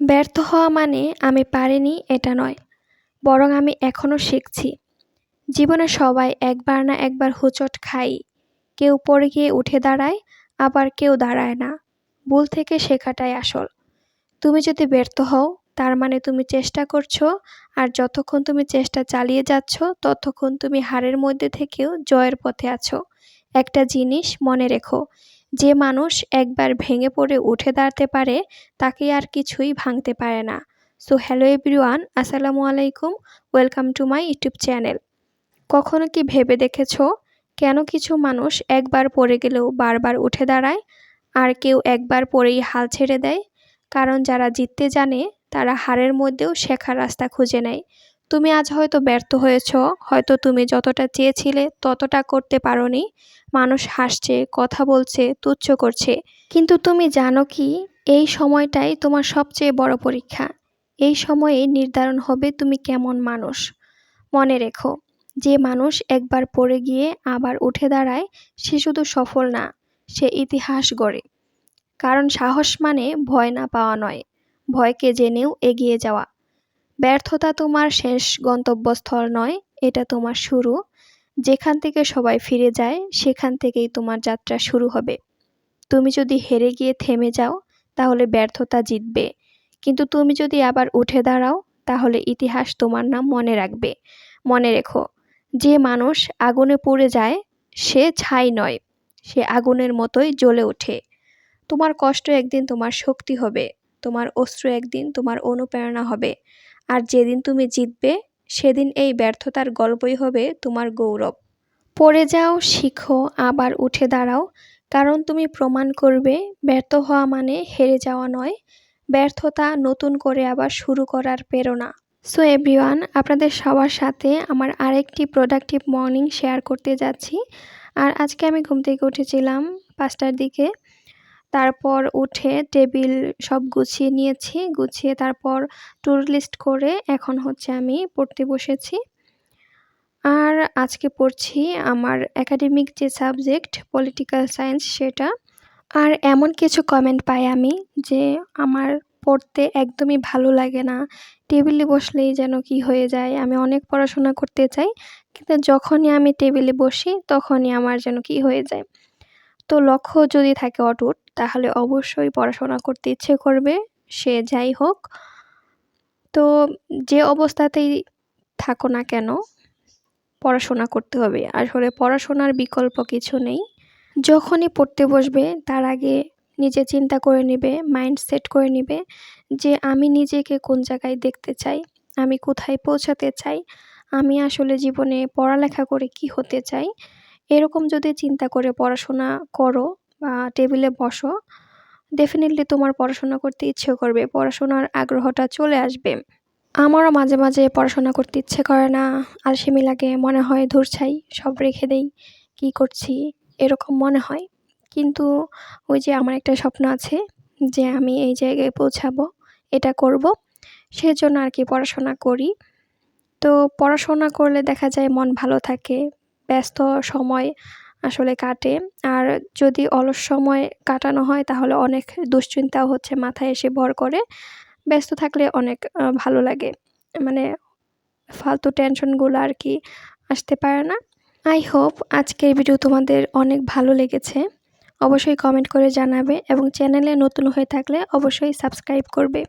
ব্যর্থ হওয়া মানে আমি পারিনি এটা নয়, বরং আমি এখনও শিখছি। জীবনে সবাই একবার না একবার হোঁচট খাই। কেউ পড়ে গিয়ে উঠে দাঁড়ায়, আবার কেউ দাঁড়ায় না। ভুল থেকে শেখাটাই আসল। তুমি যদি ব্যর্থ হও, তার মানে তুমি চেষ্টা করছ, আর যতক্ষণ তুমি চেষ্টা চালিয়ে যাচ্ছ, ততক্ষণ তুমি হারের মধ্যে থেকেও জয়ের পথে আছো। একটা জিনিস মনে রেখো যে মানুষ একবার ভেঙে পড়ে উঠে দাঁড়াতে পারে, তাকে আর কিছুই ভাঙতে পারে না। সো হ্যালো এভরিওয়ান আসসালামু আলাইকুম welcome to my YouTube channel কখনো কি ভেবে দেখেছ কেন কিছু মানুষ একবার পড়ে গেলেও বারবার উঠে দাঁড়ায়, আর কেউ একবার পড়েই হাল ছেড়ে দেয়? কারণ যারা জিততে জানে, তারা হারের মধ্যেও শেখার রাস্তা খুঁজে নেয়। তুমি আজ হয়তো ব্যর্থ হয়েছ, হয়তো তুমি যতটা চেয়েছিলে ততটা করতে পারোনি। মানুষ হাসছে, কথা বলছে, তুচ্ছ করছে। কিন্তু তুমি জানো কি, এই সময়টাই তোমার সবচেয়ে বড় পরীক্ষা। এই সময়ে নির্ধারণ হবে তুমি কেমন মানুষ। মনে রেখো, যে মানুষ একবার পড়ে গিয়ে আবার উঠে দাঁড়ায়, সে শুধু সফল না, সে ইতিহাস গড়ে। কারণ সাহস মানে ভয় না পাওয়া নয়, ভয়কে জেনেও এগিয়ে যাওয়া। ব্যর্থতা তোমার শেষ গন্তব্যস্থল নয়, এটা তোমার শুরু। যেখান থেকে সবাই ফিরে যায়, সেখান থেকেই তোমার যাত্রা শুরু হবে। তুমি যদি হেরে গিয়ে থেমে যাও, তাহলে ব্যর্থতা জিতবে। কিন্তু তুমি যদি আবার উঠে দাঁড়াও, তাহলে ইতিহাস তোমার নাম মনে রাখবে। মনে রেখো, যে মানুষ আগুনে পড়ে যায়, সে ছাই নয়, সে আগুনের মতোই জ্বলে ওঠে। তোমার কষ্ট একদিন তোমার শক্তি হবে, তোমার অস্ত্র একদিন তোমার অনুপ্রেরণা হবে। আর যেদিন তুমি জিতবে, সেদিন এই ব্যর্থতার গল্পই হবে তোমার গৌরব। পড়ে যাও, শিখো, আবার উঠে দাঁড়াও। কারণ তুমি প্রমাণ করবে, ব্যর্থ হওয়া মানে হেরে যাওয়া নয়। ব্যর্থতা নতুন করে আবার শুরু করার প্রেরণা। সো এভরিওয়ান আপনাদের সবার সাথে আমার আরেকটি প্রোডাক্টিভ মর্নিং শেয়ার করতে যাচ্ছি। আর আজকে আমি ঘুম থেকে উঠেছিলাম পাঁচটার দিকে। তারপর উঠে টেবিল সব গুছিয়ে নিয়েছি, গুছিয়ে তারপর ট্যুর লিস্ট করে এখন হচ্ছে আমি পড়তে বসেছি। আর আজকে পড়ছি আমার একাডেমিক যে সাবজেক্ট, পলিটিক্যাল সায়েন্স সেটা। আর এমন কিছু কমেন্ট পাই আমি যে আমার পড়তে একদমই ভালো লাগে না। টেবিলে বসলেই যেন কি হয়ে যায়, আমি অনেক পড়াশোনা করতে চাই, কিন্তু যখনই আমি টেবিলে বসি তখনই আমার যেন কি হয়ে যায়। তো লক্ষ্য যদি থাকে অটুট, তাহলে অবশ্যই পড়াশোনা করতে ইচ্ছে করবে, সে যাই হোক। তো যে অবস্থাতেই থাকো না কেন, পড়াশোনা করতে হবে। আসলে পড়াশোনার বিকল্প কিছু নেই। যখনই পড়তে বসবে, তার আগে নিজে চিন্তা করে নেবে মাইন্ড সেট করে নেবে যে আমি নিজেকে কোন জায়গায় দেখতে চাই, আমি কোথায় পৌঁছাতে চাই, আমি আসলে জীবনে পড়ালেখা করে কি হতে চাই এরকম যদি চিন্তা করে পড়াশোনা করো বা টেবিলে বসো ডেফিনেটলি তোমার পড়াশোনা করতে ইচ্ছে করবে, পড়াশোনার আগ্রহটা চলে আসবে। আমারও মাঝে মাঝে পড়াশোনা করতে ইচ্ছে করে না, আলসেমি লাগে, মনে হয় ধূর ছাই, সব রেখে দেই, কী করছি, এরকম মনে হয়। কিন্তু ওই যে আমার একটা স্বপ্ন আছে যে আমি এই জায়গায় পৌঁছাবো, এটা করব, সেজন্য আর কি পড়াশোনা করি। তো পড়াশোনা করলে দেখা যায় মন ভালো থাকে ব্যস্ত সময় আসলে কাটে। আর যদি অলস সময় কাটানো হয়, তাহলে অনেক দুশ্চিন্তাও হচ্ছে, মাথায় এসে ভর করে। ব্যস্ত থাকলে অনেক ভালো লাগে। মানে ফালতু টেনশনগুলো আর কি আসতে পারে না। আই হোপ আজকের ভিডিও তোমাদের অনেক ভালো লেগেছে। অবশ্যই কমেন্ট করে জানাবে এবং চ্যানেলে নতুন হয়ে থাকলে অবশ্যই সাবস্ক্রাইব করবে।